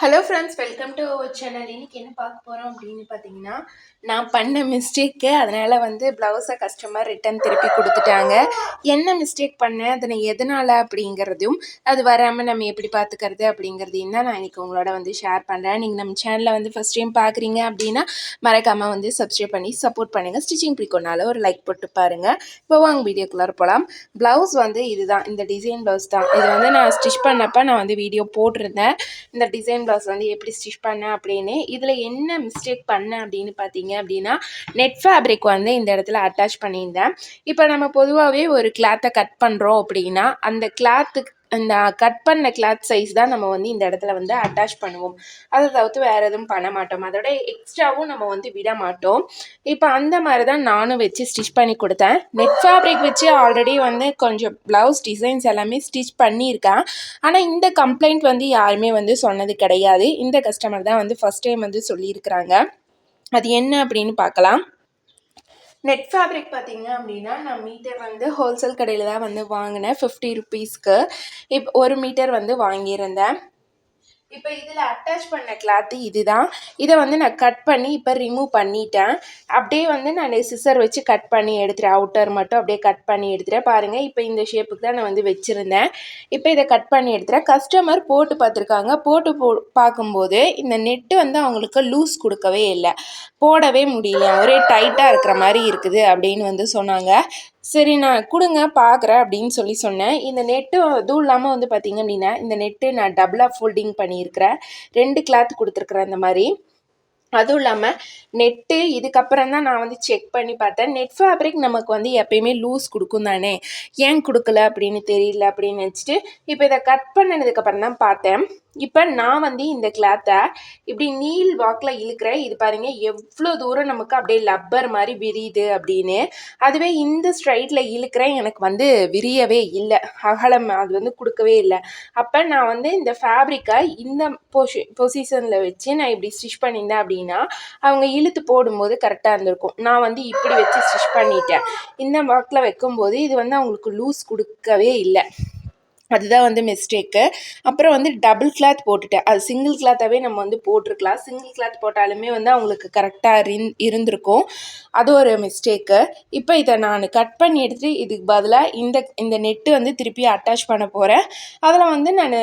Hello friends welcome to our channel இன்னைக்கு என்ன பார்க்க போகிறோம் அப்படின்னு பார்த்தீங்கன்னா நான் பண்ண மிஸ்டேக்கு அதனால் வந்து ப்ளவுஸை கஸ்டமர் ரிட்டன் திருப்பி கொடுத்துட்டாங்க. என்ன மிஸ்டேக் பண்ணேன்? அதனை எதனால் அப்படிங்கிறதும் அது வராமல் நம்ம எப்படி பார்த்துக்கிறது அப்படிங்கிறதையும் தான் நான் இன்றைக்கி உங்களோட வந்து ஷேர் பண்ணுறேன் நீங்கள் நம்ம சேனலில் வந்து ஃபஸ்ட் டைம் பார்க்குறீங்க அப்படின்னா மறக்காமல் வந்து சப்ஸ்கிரைப் பண்ணி சப்போர்ட் பண்ணுங்கள் ஸ்டிச்சிங் பிடிக்கோனால ஒரு லைக் போட்டு பாருங்கள் இப்போ வாங்க வீடியோக்குள்ளார போகலாம் ப்ளவுஸ் வந்து இதுதான். இந்த டிசைன் ப்ளவுஸ் தான். இது வந்து நான் ஸ்டிச் பண்ணப்போ நான் வந்து வீடியோ போட்டிருந்தேன். இந்த டிசைன் ப்ளவுஸ் வந்து எப்படி ஸ்டிச் பண்ணேன் அப்படின்னு. இதில் என்ன மிஸ்டேக் பண்ணேன் அப்படின்னு பார்த்தீங்க அப்படின்னா நெட் ஃபேப்ரிக் வந்து இந்த இடத்துல அட்டாச் பண்ணியிருந்தேன். இப்போ நம்ம பொதுவாகவே ஒரு கிளாத்தை கட் பண்ணுறோம் அப்படின்னா அந்த கிளாத்துக்கு இந்த கட் பண்ண கிளாத் சைஸ் தான் நம்ம வந்து இந்த இடத்துல வந்து அட்டாச் பண்ணுவோம். அதை தவிர்த்து வேறு எதுவும் பண்ண மாட்டோம். அதோட எக்ஸ்ட்ராவும் நம்ம வந்து விட மாட்டோம். இப்போ அந்த மாதிரி தான் நானும் வச்சு ஸ்டிச் பண்ணி கொடுத்தேன். நெட் ஃபேப்ரிக் வச்சு ஆல்ரெடி வந்து கொஞ்சம் ப்ளவுஸ் டிசைன்ஸ் எல்லாமே ஸ்டிச் பண்ணியிருக்கேன். ஆனால் இந்த கம்ப்ளைண்ட் வந்து யாருமே வந்து சொன்னது கிடையாது. இந்த கஸ்டமர் தான் வந்து ஃபஸ்ட் டைம் வந்து சொல்லியிருக்கிறாங்க. அது என்ன அப்படின்னு பார்க்கலாம். நெட் ஃபேப்ரிக் பார்த்தீங்க அப்படின்னா நான் மீட்டர் வந்து ஹோல்சேல் கடையில் தான் வந்து வாங்கினேன். ஃபிஃப்டி ருபீஸ்க்கு இப்போ ஒரு மீட்டர் வந்து வாங்கியிருந்தேன். இப்போ இதில் அட்டாச் பண்ண கிளாத்து இதுதான். இதை வந்து நான் கட் பண்ணி இப்போ ரிமூவ் பண்ணிட்டேன். அப்படியே வந்து நான் சிசர் வச்சு கட் பண்ணி எடுத்துகிறேன் அவுட்டர் மட்டும் அப்படியே கட் பண்ணி எடுத்துகிறேன் பாருங்கள் இப்போ இந்த ஷேப்புக்கு தான் நான் வந்து வச்சுருந்தேன். இப்போ இதை கட் பண்ணி எடுத்துகிறேன் கஸ்டமர் போட்டு பார்த்துருக்காங்க. போட்டு போ பார்க்கும்போது இந்த நெட்டு வந்து அவங்களுக்கு லூஸ் கொடுக்கவே இல்லை. போடவே முடியல. ஒரே டைட்டாக இருக்கிற மாதிரி இருக்குது அப்படின்னு வந்து சொன்னாங்க. சரி நான் கொடுங்க பார்க்குறேன் அப்படின்னு சொல்லி சொன்னேன். இந்த நெட்டு அதுவும் இல்லாமல் வந்து பார்த்திங்க அப்படின்னா இந்த நெட்டு நான் டபுளாக ஃபோல்டிங் பண்ணியிருக்கிறேன். ரெண்டு கிளாத் கொடுத்துருக்குறேன் இந்த மாதிரி. அதுவும் இல்லாமல் நெட்டு இதுக்கப்புறம் தான் நான் வந்து செக் பண்ணி பார்த்தேன். நெட் ஃபேப்ரிக் நமக்கு வந்து எப்பயுமே லூஸ் கொடுக்கும் தானே? ஏன் கொடுக்கல அப்படின்னு தெரியல அப்படின்னு நினச்சிட்டு இப்போ இதை கட் பண்ணதுக்கப்புறம் தான் பார்த்தேன். இப்போ நான் வந்து இந்த கிளாத்தை இப்படி நீல் வாக்கில் இழுக்கிறேன். இது பாருங்கள் எவ்வளோ தூரம் நமக்கு அப்படியே லப்பர் மாதிரி விரியுது அப்படின்னு. அதுவே இந்த ஸ்ட்ரைட்டில் இழுக்கிறேன். எனக்கு வந்து விரியவே இல்லை. அகலம் அது வந்து கொடுக்கவே இல்லை. அப்போ நான் வந்து இந்த ஃபேப்ரிக்கை இந்த பொசி பொசிஷனில் வச்சு நான் இப்படி ஸ்டிச் பண்ணியிருந்தேன் அப்படின்னா அவங்க இழுத்து போடும்போது கரெக்டாக இருந்திருக்கும். நான் வந்து இப்படி வச்சு ஸ்டிச் பண்ணிட்டேன். இந்த வாக்கில் வைக்கும்போது இது வந்து அவங்களுக்கு லூஸ் கொடுக்கவே இல்லை. அதுதான் வந்து மிஸ்டேக்கு அப்புறம் வந்து டபுள் கிளாத் போட்டுட்டேன். அது சிங்கிள் கிளாத்தாகவே நம்ம வந்து போட்டிருக்கலாம். சிங்கிள் கிளாத் போட்டாலுமே வந்து அவங்களுக்கு கரெக்டாக இரு இருந்திருக்கும். அது ஒரு மிஸ்டேக்கு இப்போ இதை நான் கட் பண்ணி எடுத்துகிட்டு இதுக்கு பதிலாக இந்த இந்த நெட்டு வந்து திருப்பி அட்டாச் பண்ண போகிறேன் அதில் வந்து நான்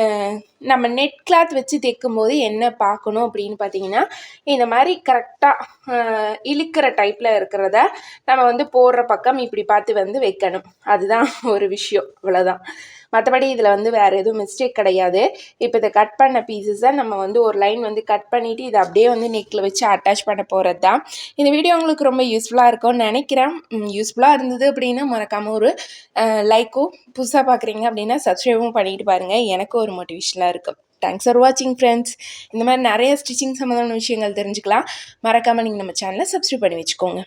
நம்ம நெட் கிளாத் வச்சு தைக்கும் போது என்ன பார்க்கணும் அப்படின்னு பார்த்தீங்கன்னா இந்த மாதிரி கரெக்டாக இழுக்கிற டைப்பில் இருக்கிறத நம்ம வந்து போடுற பக்கம் இப்படி பார்த்து வந்து வைக்கணும். அதுதான் ஒரு விஷயம். இவ்வளோதான் மற்றபடி இதில் வந்து வேறு எதுவும் மிஸ்டேக் கிடையாது. இப்போ இதை கட் பண்ண பீசஸை நம்ம வந்து ஒரு லைன் வந்து கட் பண்ணிவிட்டு இதை அப்படியே வந்து நெக்கில் வச்சு அட்டாச் பண்ண போகிறது தான் இந்த வீடியோ உங்களுக்கு ரொம்ப யூஸ்ஃபுல்லாக இருக்கும்னு நினைக்கிறேன். யூஸ்ஃபுல்லாக இருந்தது அப்படின்னா மறக்காமல் ஒரு லைக்கும் புதுசாக பார்க்குறீங்க அப்படின்னா சப்ஸ்கிரைபும் பண்ணிட்டு பாருங்கள் எனக்கும் ஒரு மோட்டிவேஷனாக இருக்கும் தேங்க்ஸ் ஃபார் வாட்சிங் ஃப்ரெண்ட்ஸ் இந்த மாதிரி நிறைய ஸ்டிச்சிங் சம்மந்தமான விஷயங்கள் தெரிஞ்சுக்கலாம். மறக்காமல் நீங்கள் நம்ம சேனலை சப்ஸ்கிரைப் பண்ணி வச்சுக்கோங்க.